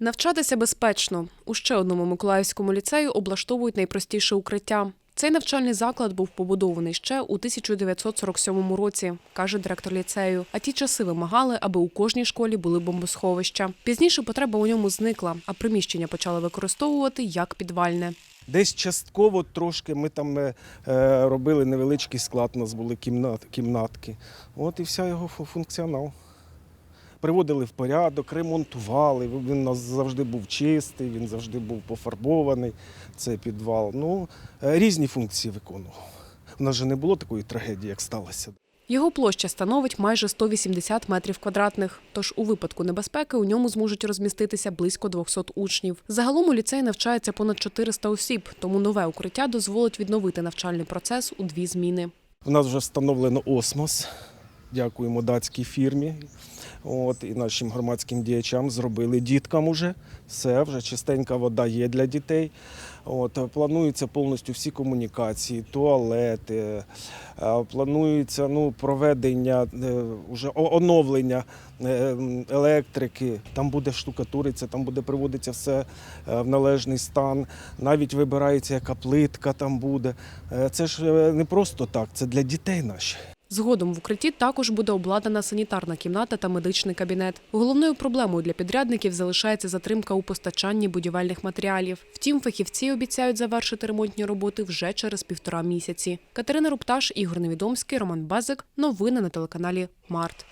Навчатися безпечно. У ще одному миколаївському ліцею облаштовують найпростіше укриття. Цей навчальний заклад був побудований ще у 1947 році, каже директор ліцею. А ті часи вимагали, аби у кожній школі були бомбосховища. Пізніше потреба у ньому зникла, а приміщення почали використовувати як підвальне. Десь частково трошки ми там е, е, робили невеличкий склад, у нас були кімнат, кімнатки. От і вся його фу- функціонал. Приводили в порядок, ремонтували. Він у нас завжди був чистий, він завжди був пофарбований, цей підвал. Ну, е, різні функції виконував. У нас же не було такої трагедії, як сталося. Його площа становить майже 180 метрів квадратних. Тож у випадку небезпеки у ньому зможуть розміститися близько 200 учнів. Загалом у ліцеї навчається понад 400 осіб, тому нове укриття дозволить відновити навчальний процес у дві зміни. У нас вже встановлено осмос. Дякуємо датській фірмі. От, і нашим громадським діячам зробили діткам уже. Все, вже чистенька вода є для дітей. От, плануються повністю всі комунікації, туалети, е, планується ну, проведення, е, уже оновлення е, електрики. Там буде штукатуриться, там буде приводитися все е, в належний стан. Навіть вибирається, яка плитка там буде. Е, Це ж е, не просто так, це для дітей наших. Згодом в укритті також буде обладнана санітарна кімната та медичний кабінет. Головною проблемою для підрядників залишається затримка у постачанні будівельних матеріалів. Втім, фахівці обіцяють завершити ремонтні роботи вже через півтора місяці. Катерина Рупташ, Ігор Невідомський, Роман Базик. Новини на телеканалі Март.